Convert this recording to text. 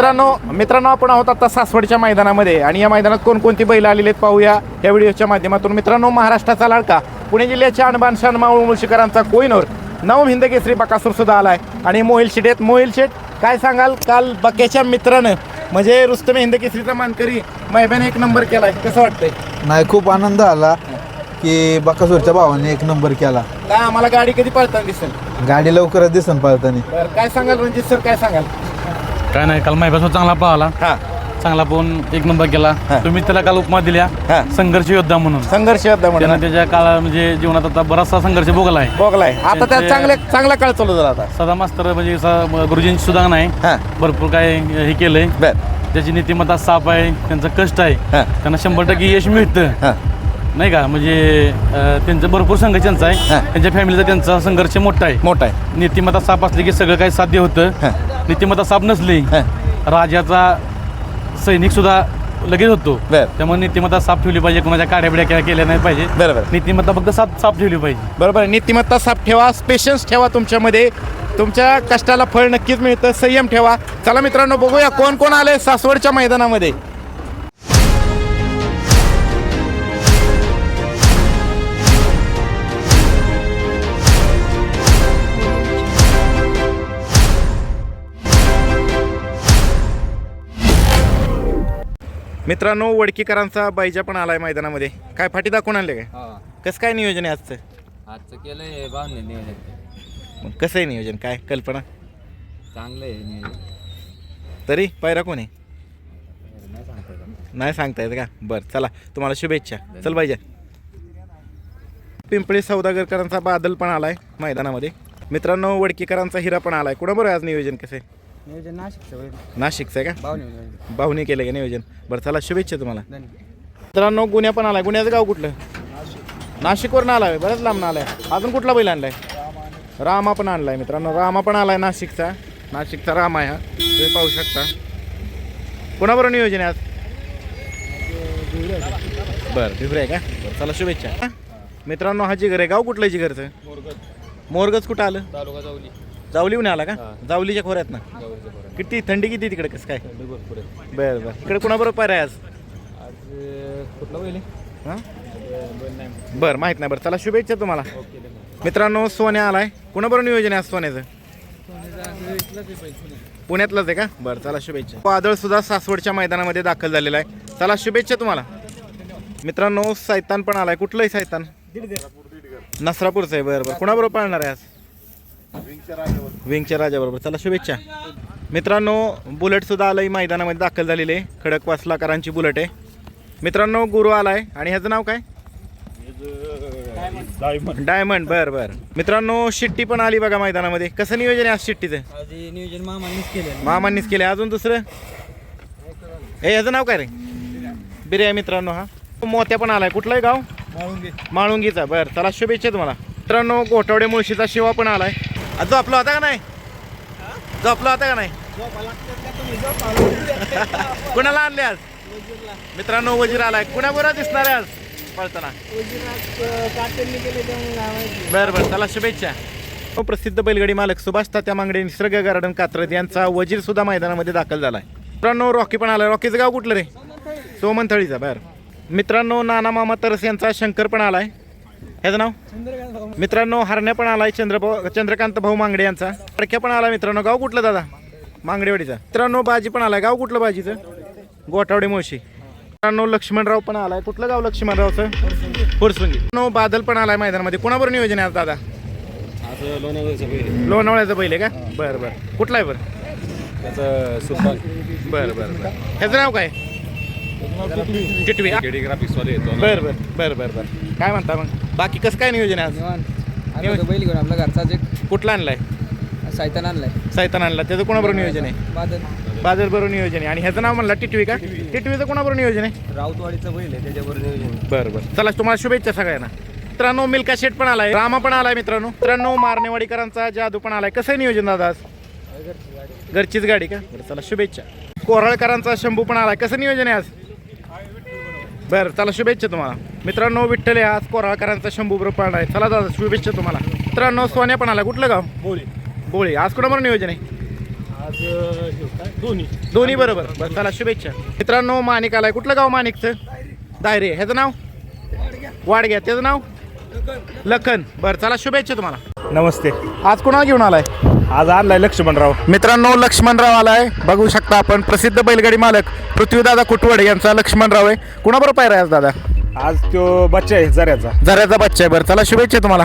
मित्रांनो मित्रांनो आपण आहोत आता सासवडच्या मैदानामध्ये. आणि या मैदानात कोणकोणती बैल आलेली आहेत पाहूया. या व्हिडिओच्या माध्यमातून मित्रांनो महाराष्ट्राचा लाडका पुणे जिल्ह्याच्या अनबान शानमावळ मुळशीकरांचा कोईनोर नवम हिंद केसरी बकासूर सुद्धा आलाय. आणि मोहिल शेट आहेत. मोहिल शेट काय सांगाल? काल बक्याच्या मित्रानं म्हणजे रुस्तम हिंद केसरीचा मानकरी मैदान एक नंबर केलाय. कसं वाटतंय? नाही खूप आनंद आला की बकासूरच्या भावाने एक नंबर केला. काय आम्हाला गाडी कधी पळताना दिसेल? गाडी लवकरच दिसन पळताना. बरं काय सांगाल रणजित सर काय सांगाल? काय नाही काल महिबासून चांगला पळाला हा. चांगला पाहून एक नंबर केला. तुम्ही त्याला काल उपमा दिल्या. हा. संघर्ष योद्धा म्हणून. संघर्ष योद्धा म्हणून. त्यानं त्याच्या काळा म्हणजे जीवनात आता बराचसा संघर्ष भोगला आहे भोगलाय. आता त्यांचे- चांगल्या चांगला काळ चालू झाला आता. सदा मास्तर म्हणजे गुरुजींची सुद्धा नाही. हा. भरपूर काय हे केलंय. बर. त्याची नीतिमत्ता साफ आहे त्यांचं कष्ट आहे. हा. त्यांना शंभर टक्के यश मिळतं. हा. नाही का? म्हणजे अं, त्यांचं भरपूर संघर्ष त्यांचा आहे. हा. त्यांच्या फॅमिलीचा त्यांचा संघर्ष मोठा आहे. मोठा आहे. नीतिमत्ता साफ असली की सगळं काही साध्य होतं. हा. नीतिमत्ता साफ नसली हा. राजाचा सैनिक सुद्धा लगेच होतो. बर. त्यामुळे नीतिमत्ता साफ ठेवली पाहिजे कोणाच्या काड्या बिड्या केल्या- केल्या नाही पाहिजे. बरोबर नीतिमत्ता फक्त साफ साफ ठेवली पाहिजे. बरोबर आहे. नीतिमत्ता साफ ठेवा पेशन्स ठेवा तुमच्यामध्ये. तुमच्या कष्टाला फळ नक्कीच मिळतं संयम ठेवा. चला मित्रांनो बघूया कोण कोण आले सासवडच्या मैदानामध्ये. मित्रांनो वडकीकरांचा बाईजा पण आलाय मैदानामध्ये. काय फाटी दाखवून आणले काय? हा. कसं काय नियोजन आहे आजचं? आजचं केलंय बांधले नियोजन. मग कसं आहे नियोजन? काय कल्पना? चांगलं आहे नियोजन. तरी? पायरा कोण आहे? नाही सांगता येत. नाही सांगता येत का? बरं चला तुम्हाला शुभेच्छा. चल पाहिजे पिंपळी सौदागरकरांचा बादल पण आलाय मैदानामध्ये. मित्रांनो वडकीकरांचा हिरा पण आलाय. कुणाबरोबर आज नियोजन कसं आहे? नियोजन नाशिक सगळं नाशिकचं आहे का? बावणे नियोजन भाऊनी केलं का नियोजन? बरं चला शुभेच्छा तुम्हाला. मित्रांनो गुन्ह्या पण आलाय. गुन्ह्याचं गाव कुठलं? नाशिकवरून आलाय बरंच लांब आलाय. अजून कुठला बैल आणलाय? रामा पण आणलाय मित्रांनो. रामा पण आलाय नाशिकचा. नाशिकचा राम आहे हा. तुम्ही पाहू शकता. कोणाबरोबर नियोजन आहे आज? बरं भिवरे आहे का? बरं चला शुभेच्छा. मित्रांनो हा जिगर आहे. गाव कुठलं आहे जिगरचं? मोरगच कुठं आलं? तालुका जावलीहून आला का? हा. जावलीच्या खोऱ्यात ना? किती थंडी किती तिकडे? कसं काय? भरपूर आहे. बरं बरं. इकडे कुणाबरोबर पायरा आहे आज? आज कुठला हां? दोन नाही. बरं माहीत नाही. बरं चला शुभेच्छा तुम्हाला. ओके मित्रांनो सोन्या आलाय. कुणाबरोबर नियोजन आहे आज सोन्याचं? पुण्यातलंच आहे का? बरं चला शुभेच्छा. वादळ सुद्धा सासवडच्या मैदानामध्ये दाखल झालेला आहे. चला शुभेच्छा तुम्हाला. मित्रांनो सैतान पण आलाय. कुठलंही सैतान? नसरापूरचं आहे. बरं बरं. कुणाबरोबर पाळणार आहे आज? विंगच्या राजाबरोबर. चला शुभेच्छा. मित्रांनो बुलेट सुद्धा आलंय मैदानामध्ये दाखल झालेले आहे. खडक वासलाकरांची बुलेट आहे. मित्रांनो गुरु आलाय. आणि ह्याचं नाव काय? डायमंड. बर बर. मित्रांनो शिट्टी पण आली बघा मैदानामध्ये. कसं नियोजन आहे आज शिट्टीचं? आज नियोजन मामांनीच केलं मामांनीच केले अजून दुसरं? हे याचं नाव काय रे? बिर्या मित्रांनो हा. मोत्या पण आलाय. कुठलंही गाव? माळुंगीचा. बरं चला शुभेच्छा तुम्हाला. मित्रांनो गोठवडे मुळशीचा शिवा पण आलाय. आता झोपला होता का नाही? झोपला होता का नाही? कुणाला आणले आज? मित्रांनो वजीर आलाय. कुणाबरोबर दिसणार आहे आज? पळताना. बरं बरं. त्याला शुभेच्छा. हो, प्रसिद्ध बैलगाडी मालक सुभाष तात्या मांगडे निसर्ग गार्डन कात्रज यांचा वजीर सुद्धा मैदानामध्ये दाखल झालाय. मित्रांनो रॉकी पण आलाय. रॉकीचं गाव कुठलं रे? सोमनथळीचा. बरं. मित्रांनो नाना मामा तरस यांचा शंकर पण आलाय. ह्याचं नाव? मित्रांनो हरण्या पण आलाय चंद्रभाऊ चंद्रकांत भाऊ मांगडे यांचा. अडक्या पण आला मित्रांनो. गाव कुठलं दादा? मांगडेवाडीचा. मित्रांनो बाजी पण आलाय. गाव कुठलं बाजीचं? गोठावडे मुळशी मित्रांनो लक्ष्मणराव पण आलाय. कुठलं गाव लक्ष्मणरावचं? फुरसुंगी. नो बादल पण आलाय मैदानामध्ये. कोणाबरोबर नियोजन आहे दादा? लोणावळ्याचं पहिले का? बरं बरं. कुठला आहे बरं? बरं बरं ह्याचं नाव काय? टिटवी. बरं बरं बरं बरं बरं. काय म्हणता मग? बाकी कसं काय नियोजन आहे आज? आलो बैल घेऊन आपला घरचाच एक कुठला आणलाय? सायतान आणलाय. सायतान आणला त्याचं कोणाबरोबर नियोजन आहे? बादल. बादल बरोबर नियोजन आहे. आणि ह्याचं नाव म्हणला टिटवी का? टिटवीचं कोणाबरोबर नियोजन आहे? राऊतवाडीचं बैल आहे त्याच्यावर नियोजन बरं बरं. चला तुम्हाला शुभेच्छा सगळ्यांना. मित्रांनो मिल्का शेट पण आलाय. रामा पण आलाय मित्रांनो. मित्रांनो मारणेवाडीकरांचा जादू पण आलाय. कसं आहे नियोजन दादा आज? घरचीच गाडी का? बरं चला शुभेच्छा. कोराळकरांचा शंभू पण आलाय. कसं नियोजन आहे आज? बरं चला शुभेच्छा तुम्हाला. मित्रांनो विठ्ठल आहे आज कोराळकरांचा शंभू पाळणार आहे. चला दादा शुभेच्छा तुम्हाला. मित्रांनो सोन्या पण आला कुठलं गाव? बोळी. बोळी. आज कोणाबरोबर नियोजन आहे? आज दोन्ही दोन्ही बरोबर. बरं चला शुभेच्छा. मित्रांनो माणिक आलाय. कुठलं गाव माणिकचं? दायरे. ह्याचं नाव? वाडग्या. त्याचं नाव? लखन. बरं चला शुभेच्छा तुम्हाला. नमस्ते. आज कुणाला घेऊन आलाय? आज आणलाय लक्ष्मणराव. मित्रांनो लक्ष्मणराव आलाय. बघू शकता आपण प्रसिद्ध बैलगाडी मालक पृथ्वीदादा कुटवड यांचा लक्ष्मणराव आहे. कुणाबरोबर आहे आज दादा? आज तो बच्चा आहे जऱ्याचा. झऱ्याचा बच्चा आहे. बरं चला शुभेच्छा तुम्हाला.